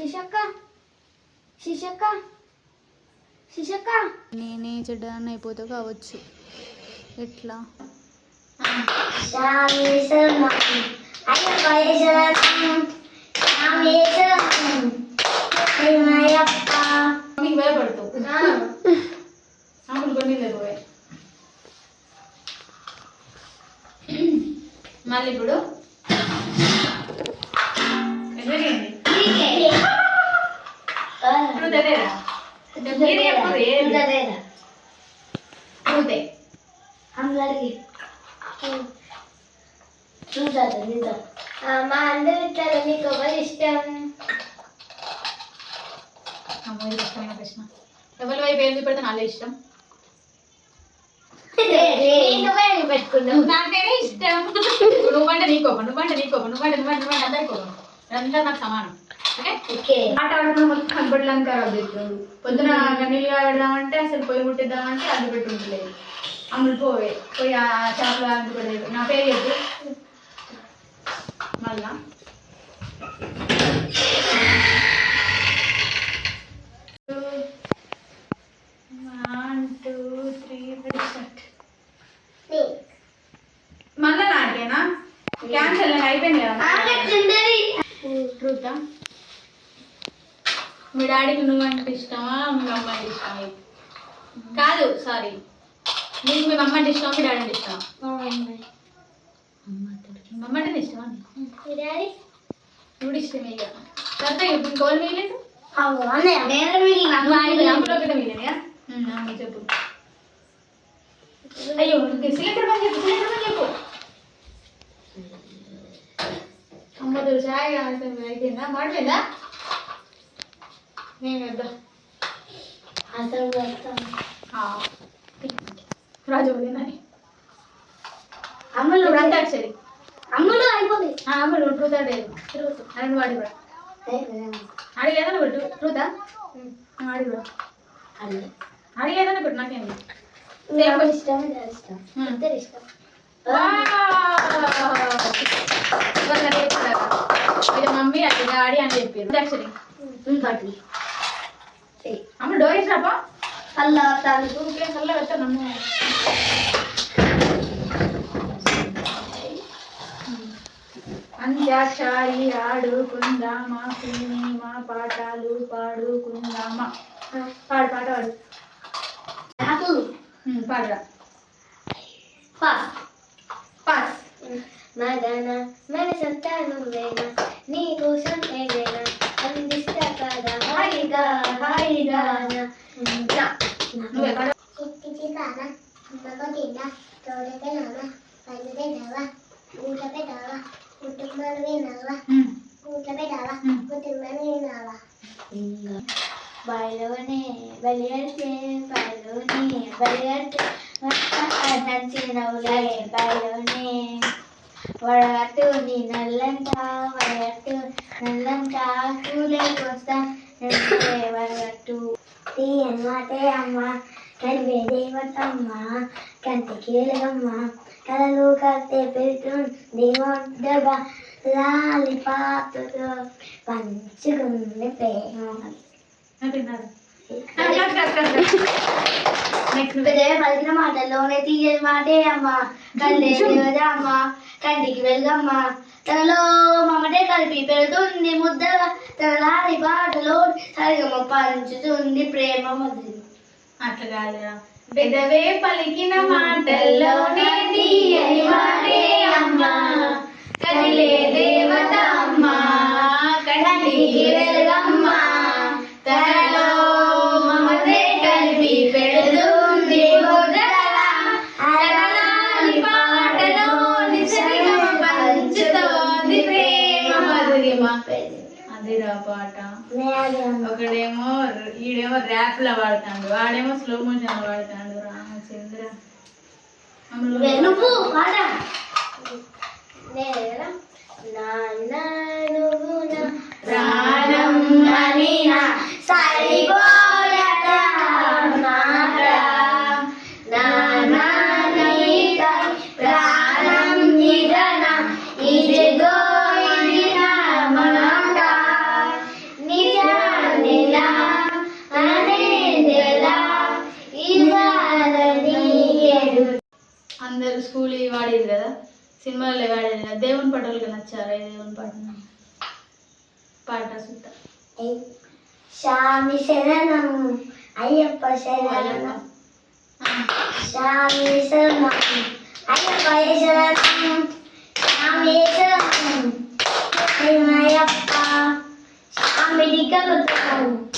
శిశక్క శిశక్క నేనే చెడ్డాన్ని అయిపోతా కావచ్చు. ఎట్లా? అయ్యప్ప రామేశ్వరం అందరికి. చూసారు నిజం మా అందరి ఇట్లా మీకు ఎవరు ఇష్టం. ఇష్టం నాకు ఇష్టం ఎవరి వైపు ఏం చూపెడితే నాకు ఇష్టం? నువ్వే పెట్టుకున్నావు. నాకేనే ఇష్టం. నువ్వంటే నీ కోపం నువ్వంటే నీ కోపం నువ్వంటే నువ్వంటే నువ్వంటే అందరి కోపం. అందరూ నాకు సమానం. ఆట ఆడుకున్న మొత్తం కనపడడానికి ఖరాబ్ చేస్తుంది పొద్దున నీళ్ళు ఆడదామంటే అసలు పొయ్యి ముట్టిద్దామంటే అది పెట్టి ఉండలేదు అమ్ములు పోవే. పోయి ఆ చేపలు అందుకోలేదు నా పేరు చెప్పు. మళ్ళా? టూ త్రీ స్టార్ట్ మళ్ళా నాకేనా క్యాన్సల్ అయిపోయింది కదా? ట్రూతా మీ డాడీకి నువ్వంటే ఇష్టమా? మీ అమ్మ అంటే ఇష్టమా? కాదు సారీ నీకు మీ అమ్మ అంటే ఇష్టమా మీ డాడీ అంటే ఇష్టమా? మీ అమ్మ అంటే ఇష్టమా ఇప్పుడు ఇష్టమే ఇక. తర్వాత ఇంకోళ్ళు మిగిలేదు చెప్పు. అయ్యో సిలిండర్ పని చెప్పు సిలిండర్ పని చెప్పు. అమ్మ తెలుసా అయిపోయిందా? మాడిపోయిందా నేను వద్దా? రాజు వదినని అమ్మలు ఇప్పుడు అంతాక్షరి అమ్మలు అయిపోతుంది ఆ, అమ్మ నువ్వు ట్రూత్ అని వాడి కూడా అడిగేదా నువ్వు ట్రూతా ఆడి కూడా. అడిగేదా నువ్వు నాకేంది ఇష్టం ఇష్టం. ఇష్టం. మమ్మీ అది డాడీ అని చెప్పారు. అమ్మ డోర్ తాలూకు ఇంకేం కల్లా పెట్టాను అమ్మ? అంత్యాక్షరి ఆడుకుందామా సినిమా పాటలు పాడుకుందామా? పాడు పాట పాడు. నాకు? పాడురా. పాస్. పాస్. మదన మనసంతా నువ్వేనా? నీ కోసం ఏదైనా అందిస్తా కదా? హాయిగా హాయిగా బయలునే బయలుతే బయలునే బయలుతే నచ్చినవులే బయలునే వడగట్టు నీ నల్లంట వడగట్టు నల్లంట కూలేకొస్తా వడగట్టు. తీయన్మాటే అమ్మ కలివే దేవతమ్మ కంటికి కలలు కత్తే పెడుతుంది ఒడ్డగా లాలి పాతతో పంచుకుంది ప్రేమ తిన్నారు నెక్స్ట్ పెద్ద పలికిన మాటల్లోనే తీయని మాటే అమ్మ. కళ్ళే అమ్మ కంటికి వెలుగమ్మ తనలో మమటే కలిపి పెడుతుంది ముద్దగా. తన లాలి పాటలో సరిగమ పంచుతుంది ప్రేమ మధురి అట్లా కాదురా. పెదవే పలికిన మాటల్లోనే తీయని మాటే అమ్మా. కదిలే దేవత అమ్మా కంటికి వెలుగమ్మ తనలో మమతే కలిపి పెడుతుంది ముద్దగా పంచుతోంది ప్రేమ మధురిమ. అదిరా పాట. ఒకడేమో ఈడేమో ర్యాప్లో వాడతాడు వాడేమో స్లో మోషన్ వాడతాడు రామచంద్ర. అమ్మలో నువ్వు పాట నాన్న? నువ్వు నా. ప్రాణం అని సినిమాలో వాడేది దేవుని పాటలు నచ్చారా? దేవుని పాట? పాట సుత్త స్వామి శరణం అయ్యప్ప శరణం. స్వామి శరణం అయ్యప్ప శరణం. స్వామి శరణం అయ్యప్ప. స్వామి దిగబుతం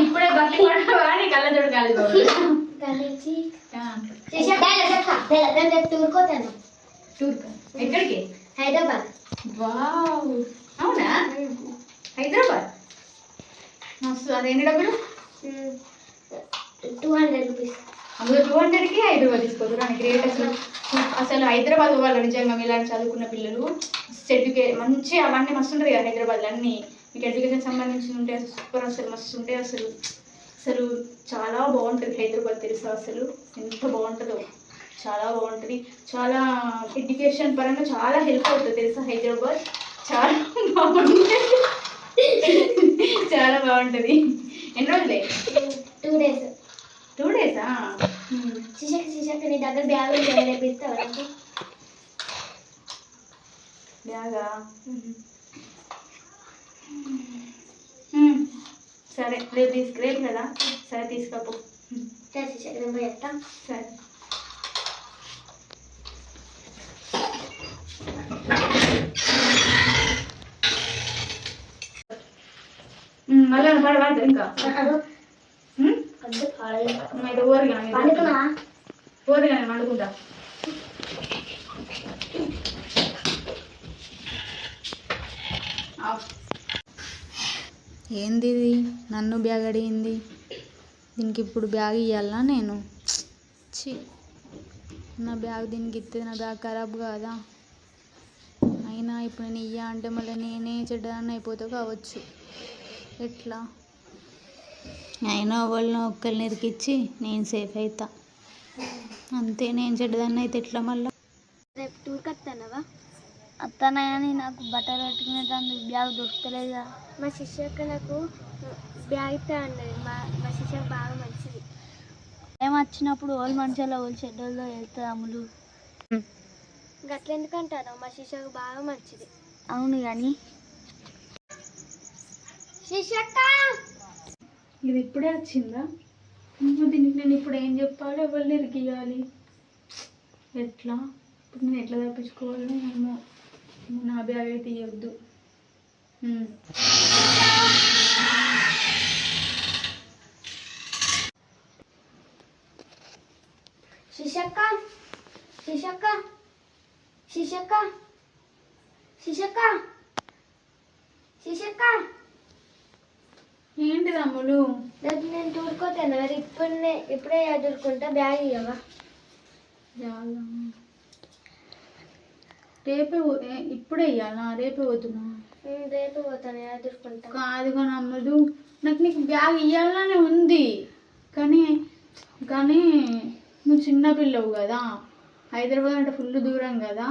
ఇప్పుడే భక్తి పాట వాడి కళ్ళజోడు కాలి కలిసి తూరుకోతాను టూర్ ఎక్కడికి? హైదరాబాద్. వావ్. అవునా? హైదరాబాద్? మస్తు అది ఎన్ని డబ్బులు? Two hundred rupees. అందులో టూ హండ్రెడ్కి హైదరాబాద్ తీసుకోదు నాకు గ్రేట్ అసలు అసలు హైదరాబాద్ వాళ్ళు నిజంగా. ఇలాంటి చదువుకున్న పిల్లలు సర్టిఫికేట్ మంచి అవన్నీ మస్తు ఉంటుంది కదా హైదరాబాద్లో అన్ని. మీకు ఎడ్యుకేషన్ సంబంధించి ఉంటాయి సూపర్ అసలు మస్తు ఉంటాయి అసలు అసలు చాలా బాగుంటుంది హైదరాబాద్ తెలుసా అసలు? ఎంత బాగుంటుందో. చాలా బాగుంటుంది. చాలా ఎడ్యుకేషన్ పరంగా చాలా హెల్ప్ అవుతుంది తెలుసా హైదరాబాద్? చాలా బాగుంటుంది. చాలా బాగుంటుంది. ఎన్ని రోజులే? టూ డేస్ టూ డేసా శిశక శిశక నీ దగ్గర బ్యాగ్ రేపిస్తావా నాకు? బ్యాగా మ్మ్. సరే రేపు తీసుకు రేపు కదా? సరే తీసుకపో. సరే శిశక నేను చెప్తా. సరే. మళ్ళీ ఇంకా. వండుకుంటా. ఏంది ఇది? నన్ను బ్యాగ్ అడిగింది. దీనికి ఇప్పుడు బ్యాగ్ ఇవ్వాలా నేను? ఛీ. నా బ్యాగ్ దీనికి ఇస్తే నా బ్యాగ్ ఖరాబ్ కాదా? ఇప్పుడు నేను ఇయ్య అంటే మళ్ళీ నేనే చెడ్డదాన్ని అయిపోతా కావచ్చు. ఎట్లా? అయినా వాళ్ళని ఒక్కరిని ఇరికిచ్చి నేను సేఫ్ అవుతా అంతే నేను చెడ్డదాన్ని అయితే ఎట్లా మళ్ళీ? రేపు టూర్కి వస్తానవా వస్తానా కానీ నాకు బట్టలు పెట్టుకునే దాన్ని బ్యాగ్ దొరుకుతలేదుగా మా శిష్యక్క నాకు బ్యాగ్ ఇస్తా అన్నది మా మా శిష్య బాగా మంచిది. ఏం వచ్చినప్పుడు ఓళ్ళు మంచిగా ఓళ్ళు చెడ్డోళ్ళు వెళ్తుంది అమ్ములు? గట్ల ఎందుకంటాను మా శిష్యకు బాగా మంచిది. అవును కానీ శిష్యక్క! ఇది ఇప్పుడే వచ్చిందా? దీనికి నేను ఇప్పుడు ఏం చెప్పాలి? ఎవరిని ఇరికియాలి ఎట్లా? ఇప్పుడు నేను ఎట్లా తప్పించుకోవాలి ఏమో. నా బ్యాగ్ అయితే ఇవ్వద్దు శిషక్క శిషక్క శిషక్క శిషక్క ఏంటి తమ్ముడు రేపు నేను టూర్కోతాను మరి ఇప్పుడే ఇప్పుడే ఎదుర్కొంటా బ్యాగ్ ఇవ్వవా రేపే ఇప్పుడే ఇవ్వాలా రేపే పోతున్నా? రేపు పోతాను ఎదుర్కొంటా. కాదు కానీ అమ్మదు నాకు నీకు బ్యాగ్ ఇవ్వాలనే ఉంది. కానీ కానీ నువ్వు చిన్న పిల్లవు కదా. హైదరాబాద్ అంటే ఫుల్ దూరం కదా.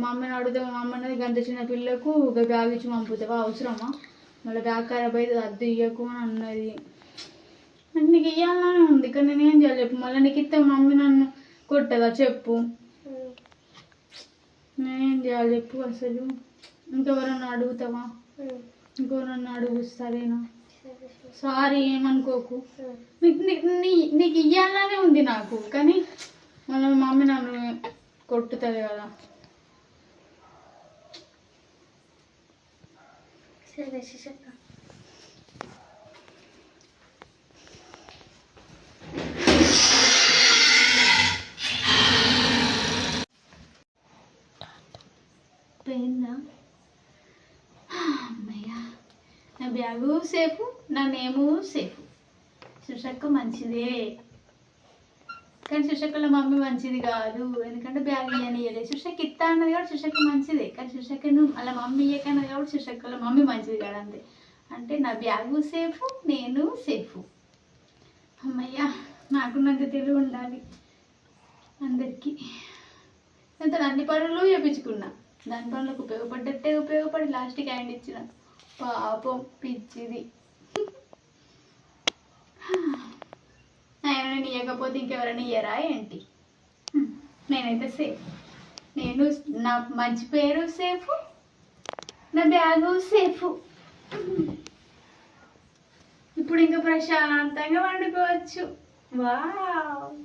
మా అమ్మని అడిగితే మా అమ్మ అన్నది గంట చిన్న పిల్లకు ఒక బ్యాగ్ ఇచ్చి పంపుతావా? అవసరమా? మళ్ళీ బ్యాగ్ ఖరాబ్ అయితే అద్దె ఇయ్యకు అని అన్నది. నాకు నీకు ఇవ్వాలనే ఉంది కానీ నేనేం చేయాలి చెప్పు? మళ్ళీ నీకు ఇస్తే మా మమ్మీ నన్ను కొట్టదా చెప్పు. నేనేం చేయాలి చెప్పు అసలు? ఇంకెవరన్నా అడుగుతావా? ఇంకెవరన్నా అడుగు సరేనా సారీ ఏమనుకోకు. నీకు నీకు ఇయ్యాలనే ఉంది నాకు కానీ మళ్ళీ మమ్మీ నన్ను కొట్టుతుంది కదా. సరే శిషక్క పోయిందా? అమ్మయ్యా బ్యాగు సేఫ్ నా నేము సేఫ్ సుషక్క మంచిదే. కానీ సుషక్కల మమ్మీ మంచిది కాదు. ఎందుకంటే బ్యాగ్ ఇవ్వనియలేదు సుషక్ ఇత్తా అన్నది కాబట్టి సుషక్క మంచిదే. కానీ సుషక్కను అలా మమ్మీ ఇయ్యకన్నది కాబట్టి సుషక్కల మమ్మీ మంచిది కాదు అంతే. అంటే నా బ్యాగు సేఫ్ నేను సేఫ్. అమ్మయ్య నాకున్నంత తెలివి ఉండాలి అందరికీ. అంత అన్ని పనులు చేపించుకున్నా. దాని పనులకు ఉపయోగపడ్డట్టే ఉపయోగపడి లాస్ట్కి హ్యాండ్ ఇచ్చిన. పాపం పిచ్చిది ఆయన నేను ఇవ్వకపోతే ఇంకెవరైనా ఇయ్యరా ఏంటి? నేనైతే సేఫ్ నేను నా మంచి పేరు సేఫ్ నా బ్యాగు సేఫ్ ఇప్పుడు ఇంకా ప్రశాంతంగా వండుకోవచ్చు. వావ్.